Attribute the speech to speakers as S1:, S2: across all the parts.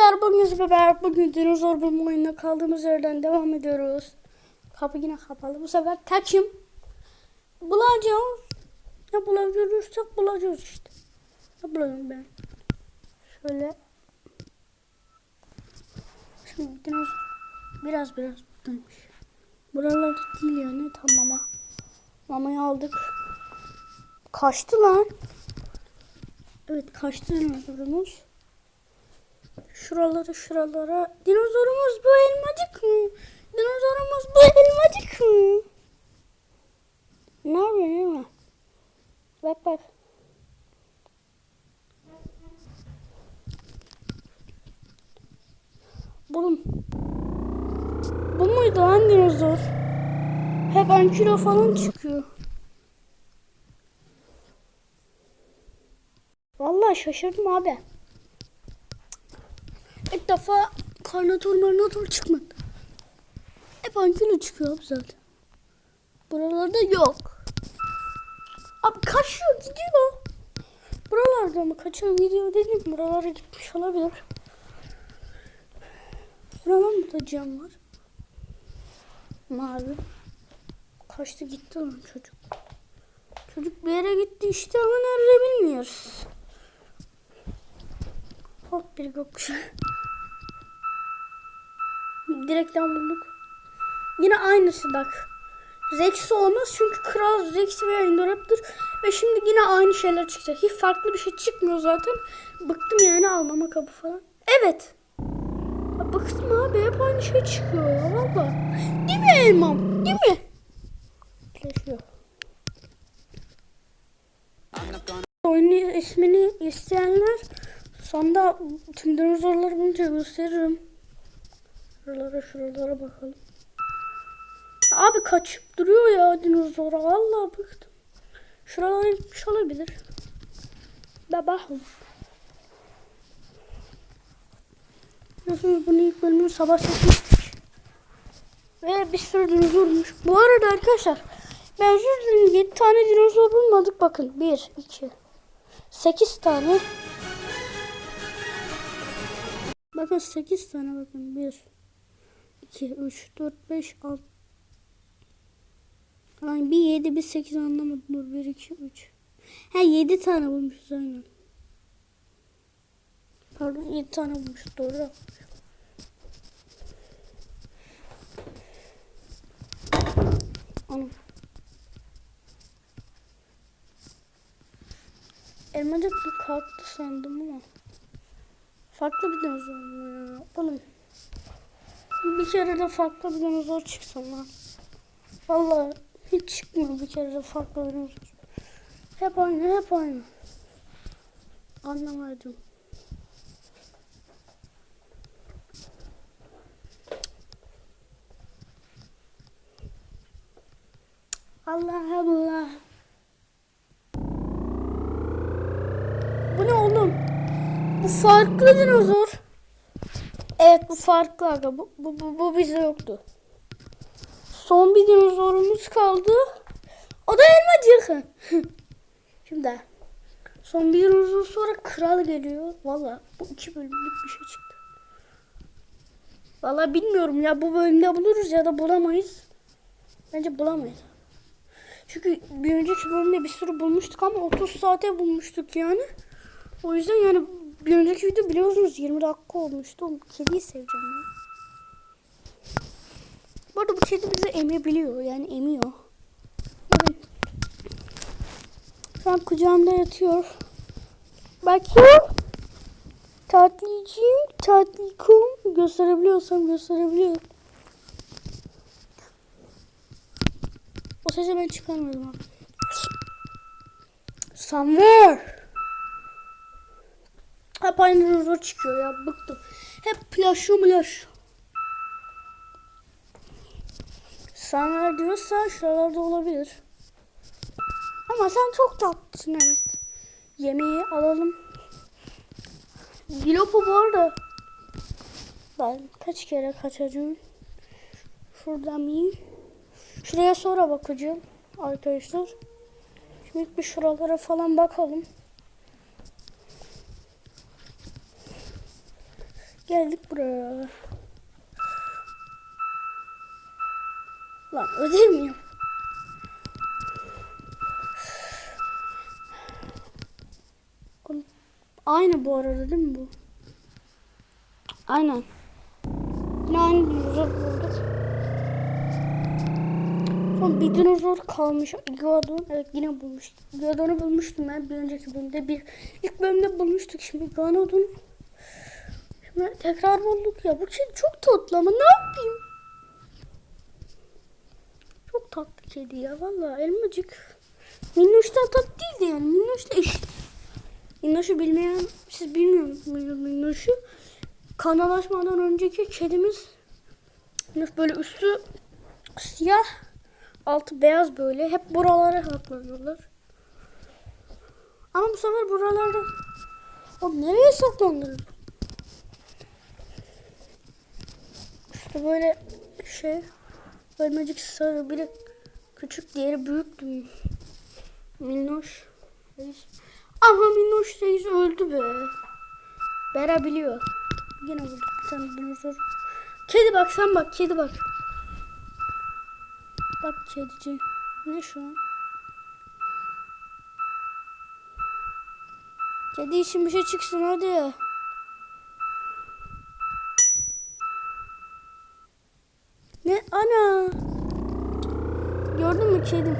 S1: Arkadaşlar bugün sizlerle bugün dinozor bölüm oyununa kaldığımız yerden devam ediyoruz. Kapı yine kapalı. Bu sefer kaçım? Bulacağız. Ne bulabilirsek bulacağız işte. Ne bulalım ben? Şöyle. Şimdi dinozor biraz biraz buradaymış. Buralarda değil yani tam mama. Mamayı aldık. Kaçtı lan. Evet kaçtı dinozorumuz. Şuralara şuralara. Dinozorumuz bu elmacık mı? Dinozorumuz bu elmacık mı? Ne yapıyor değil mi? Bak bak. Bulun. Bu muydu lan dinozor? Hep 10 kilo falan çıkıyor. Vallahi şaşırdım abi. İlk defa karnatör marnatör çıkmadı. Hep 10 kilo çıkıyor abi zaten. Buralarda yok. Abi kaçıyor gidiyor. Buralarda mı kaçıyor gidiyor dedim. Buralara gitmiş olabilir. Buralarda da cam var. Mavi. Kaçtı gitti lan çocuk. Çocuk bir yere gitti işte ama nerede bilmiyoruz. Hop bir gökkuşağı. Direkten bulduk. Yine aynısı bak. Rex olmaz çünkü Kral Rex ve Indoraptor ve şimdi yine aynı şeyler çıkacak. Hiç farklı bir şey çıkmıyor zaten. Bıktım yani almama kapı falan. Evet. Bıktım abi hep aynı şey çıkıyor ya valla. Değil mi elmam? Değil mi? Birleşiyor. Oyunu ismini isteyenler sonda tüm dinozorları bulunca gösteririm. Şuralara şuralara bakalım. Abi kaçıp duruyor ya dinozora. Vallahi bıktım. Şuralara gitmiş olabilir. Babahım. Biliyorsunuz bunu ilk bölümünü sabah çekmiştik. Ve bir sürü dinozormuş. Bu arada arkadaşlar ben dilerim 7 tane dinozor bulmadık. Bakın 1, 2, 8 tane. Bakın 8 tane bakın. 1, 2, 3, 4, 5, 6. Lan bir 7 bir 8 anlamadım. Dur 1, 2, 3. Ha 7 tane bulmuşuz aynen. Pardon 7 tane bulmuşuz doğru. Anam. Elmacık bir kalktı sandım ama. Farklı bir dinozor mu ya? Oğlum. Bir kere de farklı bir dinozor çıksın lan. Vallahi hiç çıkmıyor bir kere de farklı bir dinozor. Hep aynı hep aynı. Anlamadım. Allah Allah. Bu ne oğlum? Bu farklı dinozor. Farklı aga. Bu, bu, bu, bu bizde yoktu. Son bir dinozorumuz kaldı. O da elmacık. Şimdi son bir dinozor sonra kral geliyor. Valla bu iki bölümlük bir şey çıktı. Valla bilmiyorum ya bu bölümde buluruz ya da bulamayız. Bence bulamayız. Çünkü bir önceki bölümde bir sürü bulmuştuk ama 30 saate bulmuştuk yani. O yüzden yani bir önceki video biliyorsunuz 20 dakika olmuştu. Oğlum, Kediyi seveceğim ya. Bu arada bu kedi bizi emebiliyor. Yani emiyor. Bakın. Şu an kucağımda yatıyor. Bakıyor. Tatlıycığım, tatlikum. Gösterebiliyorsam gösterebiliyorum. O sesi ben çıkarmadım abi. Somewhere. Hep aynı dinozor çıkıyor ya bıktım. Hep plaşo mlaşo. Somewhere diyorsa şuralarda olabilir. Ama sen çok tatlısın evet. Yemeği alalım. Gilopo bu arada. Ben kaç kere kaçacağım. Şuradan mıyım? Şuraya sonra bakacağım arkadaşlar. Şimdi bir şuralara falan bakalım. Geldik buraya. Lan ödemiyorum. Aynı bu arada değil mi bu? Aynen. Yine aynı dinozor bulduk. Son bir dinozor kalmış. Iguodon. Evet yine bulmuştum. Iguodon'u bulmuştum ben bir önceki bölümde. Bir, ilk bölümde bulmuştuk şimdi Iguodon'u. Şimdi tekrar bulduk ya. Bu kedi çok tatlı ama ne yapayım? Çok tatlı kedi ya valla elmacık. Minnoş'tan tatlı değildi yani. Minnoş da eşit. Minnoş'u bilmeyen, siz bilmiyor musunuz Minnoş'u? Kanalaşmadan önceki kedimiz Minnoş böyle üstü siyah, altı beyaz böyle. Hep buralara saklanıyorlar. Ama bu sefer buralarda o nereye saklandı? İşte böyle şey Ölmecik sarı biri küçük diğeri büyüktü. Minnoş reis. Ama Minnoş reis öldü be. Bera biliyor. Yine bulduk bir tane dinozor. Kedi bak sen bak kedi bak. Bak kedici. Ne şu an? Kedi için bir şey çıksın hadi. Ana. Gördün mü kedim?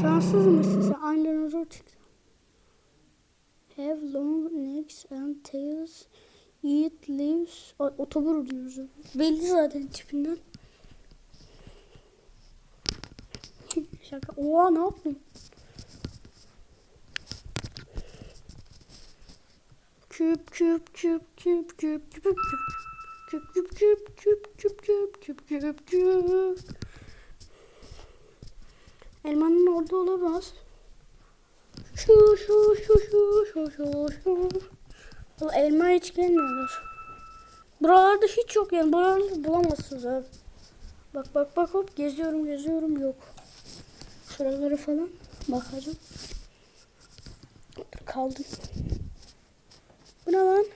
S1: Şanssız mısın sen? Aynı dinozor çıktı. Have long necks and tails. Eat leaves. Otobur dinozor. Belli zaten tipinden. Şaka. Oha ne yaptın? Küp küp küp küp küp küp küp. Küp küp küp küp küp küp küp küp küp. Elmanın orada olamaz. Şu şu şu şu şu şu şu. Valla elma hiç gelmiyorlar. Buralarda hiç yok yani. Buralarda bulamazsınız abi. Bak bak bak hop geziyorum geziyorum yok. Şuraları falan bakacağım. Kaldım. Bu ne lan?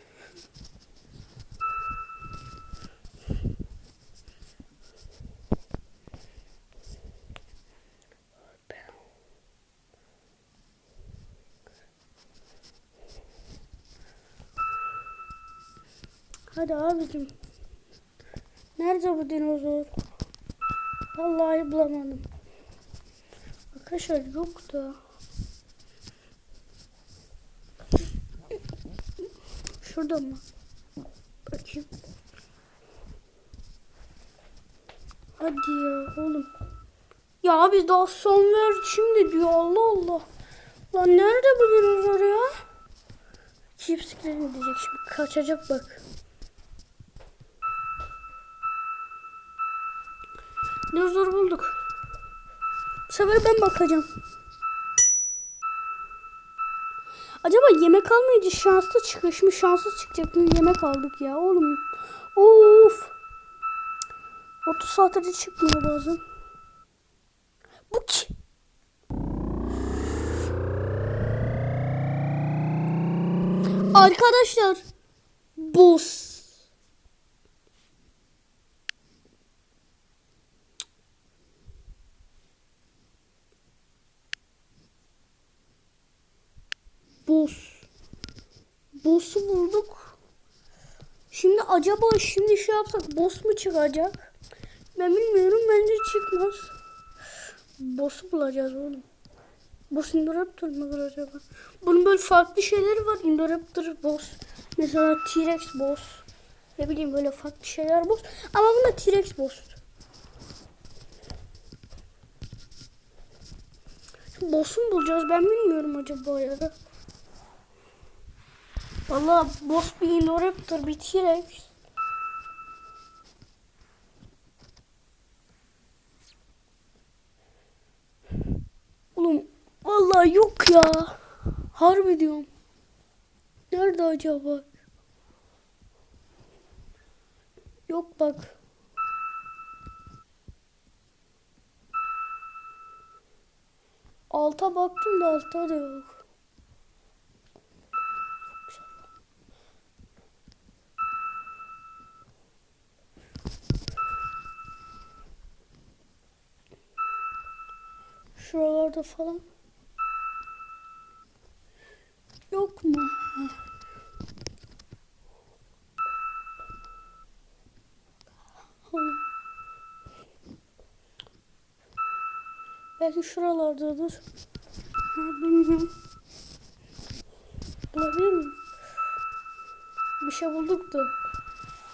S1: Hadi abicim. Nerede bu dinozor? Vallahi bulamadım. Arkadaşlar yok da. Şurada mı? Bakayım. Hadi ya oğlum. Ya abi daha son ver şimdi diyor Allah Allah. Lan nerede bu dinozor ya? Chips gidelim diyecek şimdi. Kaçacak bak. Dinozor bulduk. Bu sefer ben bakacağım. Acaba yemek almayınca şanslı çıkıyor. Şimdi şanssız çıkacak. Şimdi yemek aldık ya oğlum. Of. 30 saattir çıkmıyor bazen. Bu ki? Arkadaşlar. Boss. Boss. Boss'u bulduk. Şimdi acaba şimdi şey yapsak boss mu çıkacak? Ben bilmiyorum bence çıkmaz. Boss'u bulacağız oğlum. Boss Indoraptor mudur acaba? Bunun böyle farklı şeyleri var. Indoraptor boss. Mesela T-Rex boss. Ne bileyim böyle farklı şeyler boss. Ama bunda T-Rex boss. Boss'u bulacağız ben bilmiyorum acaba ya. Valla boss bir Indoraptor bir T-Rex. Oğlum vallahi yok ya. Harbi diyorum. Nerede acaba? Yok bak. Alta baktım da altta da yok. Buralarda falan. Yok mu? Belki şuralardadır. Bilmiyorum. Olabilir? Bir şey bulduk da.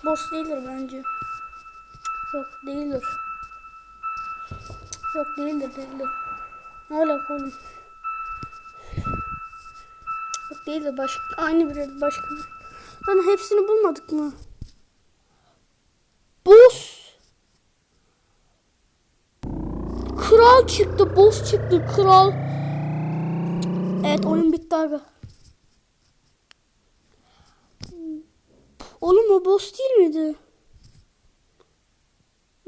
S1: Boss değildir bence. Yok değildir. Yok değildir değildir. Ne alaka oğlum? Yok değildir başka. Aynı bir başka bir. Lan hepsini bulmadık mı? Boss. Kral çıktı. Boss çıktı. Kral. Evet oyun bitti aga. Oğlum o boss değil miydi?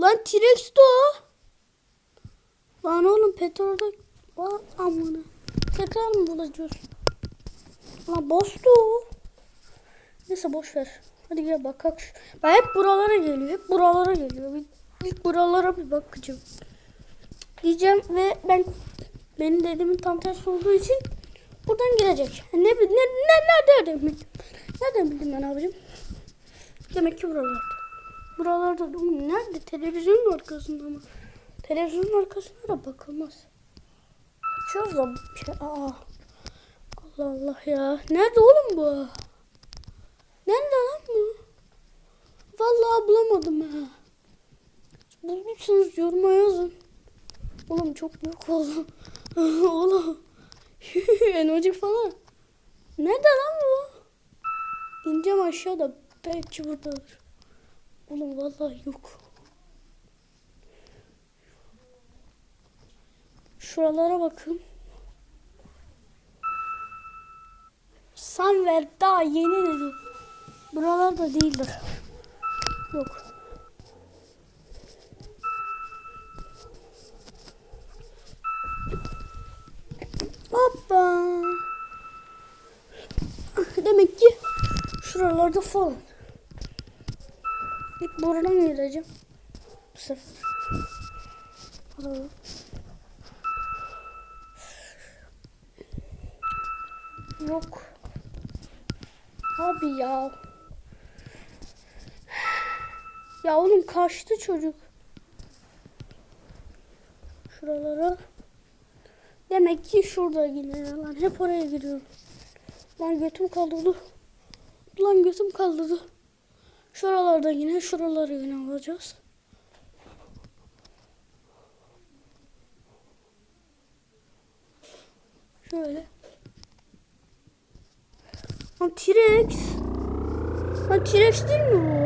S1: Lan T-Rex'ti o. Lan oğlum Petrol'da var amına. Tekrar mı bulacağız? Lan boss'tu o. Neyse boş ver. Hadi gel bakak. Ben hep buralara geliyor. Hep buralara geliyor. Bir, ilk buralara bir bakacağım. Diyeceğim ve ben benim dediğimin tam tersi olduğu için buradan girecek. Ne ne ne nereden bildim? Nereden bildim ben abicim? Demek ki buralarda. Buralarda nerede? Televizyonun arkasında mı? Televizyonun arkasına da bakılmaz. Açıyoruz da bir şey. Aa. Allah Allah ya. Nerede oğlum bu? Nerede lan bu? Vallahi bulamadım ha. Bulduysanız yoruma yazın. Oğlum çok büyük oldu. oğlum. Emojik falan. Nerede lan bu? İneceğim aşağıda. Belki buradadır. Oğlum vallahi yok. Şuralara bakın. Sunwell daha yeni dedi. Buralarda değildir. Yok. Hoppa. Demek ki şuralarda falan. İlk buradan gireceğim. Bu sefer. Alalım. Ya. Ya oğlum kaçtı çocuk. Şuralara. Demek ki şurada yine lan. Hep oraya giriyorum. Lan götüm kaldırdı. Lan götüm kaldırdı. Şuralarda yine şuraları yine alacağız. Şöyle. Lan T-Rex. Lan T-Rex değil mi bu?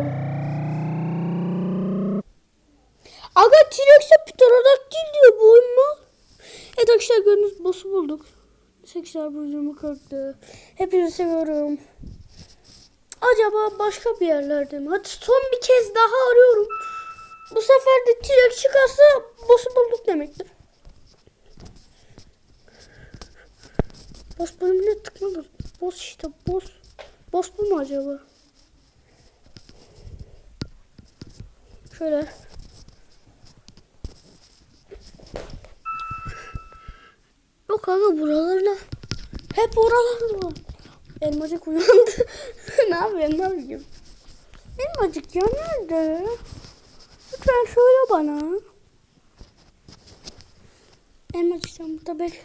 S1: Aga T-Rex'e pterodaktil diyor bu oyun mu? Evet arkadaşlar gördüğünüz boss'u bulduk. Sekser burcumu kalktı. Hepinizi seviyorum. Acaba başka bir yerlerde mi? Hadi son bir kez daha arıyorum. Bu sefer de T-Rex çıkarsa boss'u bulduk demektir. Boss bölümüne tıkladım. Boss işte boss. Boss bu mu acaba? Şöyle. Yok abi buralarla. Hep oralar var. Elmacık uyandı. ne yapıyorsun ne yapayım? Elmacık ya nerede? Lütfen söyle bana. Elmacık sen burada bek.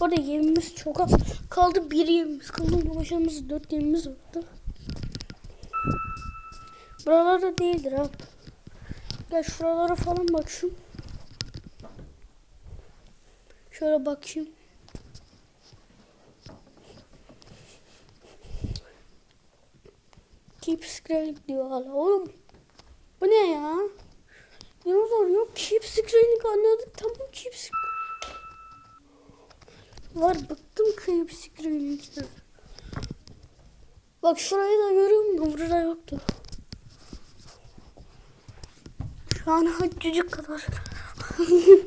S1: Bu arada çok az. Kaldı bir yemimiz. Kaldı ulaşımız dört yemimiz vardı. Buralarda değildir abi. Gel şuralara falan bak şu. Şöyle bakayım. Keep scrolling diyor hala. Oğlum bu ne ya? Dinozor yok. Keep scrolling anladık. Tamam keep. Var bıktım keep scrolling'den. Bak şurayı da görüyor musun? Burada yoktu. Şu an çocuk kadar.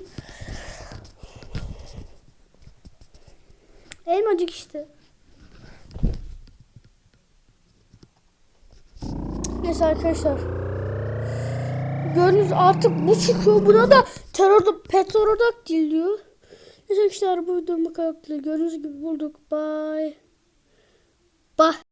S1: Elmacık işte. Neyse arkadaşlar. Gördünüz artık bu çıkıyor. Buna da terör petrodak diyor. Neyse arkadaşlar bu videomu kadar. Gördüğünüz gibi bulduk. Bye. Bye.